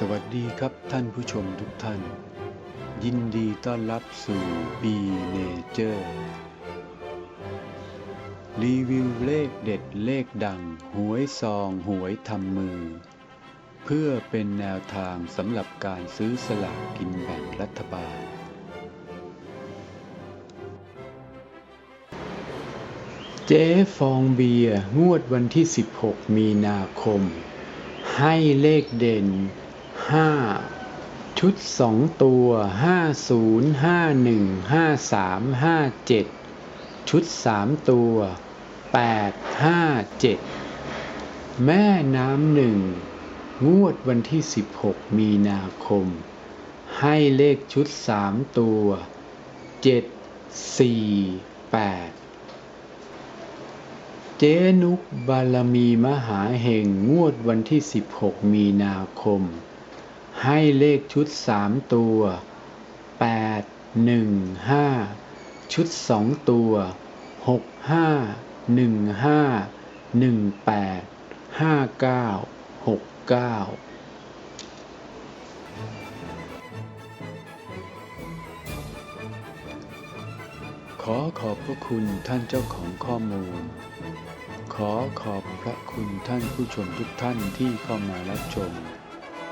สวัสดีครับท่านผู้ชมทุกท่าน ยินดีต้อนรับสู่ B Nature รีวิวเลขเด็ดเลขดัง หวยซองหวยทำมือ เพื่อเป็นแนวทางสำหรับการซื้อสลากกินแบ่งรัฐบาล เจ๊ฟองเบียร์งวดวันที่ 16 มีนาคม ให้เลขเด่น 5ชุด2ตัว50 51 53 57ชุด3ตัว8 5 7แม่น้ำหนึ่งงวดวันที่16มีนาคม ให้เลขชุด3ตัว7 4 8เจ๊นุกบารมีมหาเห่งงวดวันที่ 16 มีนาคม ให้เลขชุด3ตัว 8 1 5 ชุด2ตัว 6 5 1 5 1 8 5 9 6 9ขอขอบพระคุณท่านเจ้าของข้อมูล ขอขอบพระคุณท่านผู้ชมทุกท่านที่เข้ามารับชม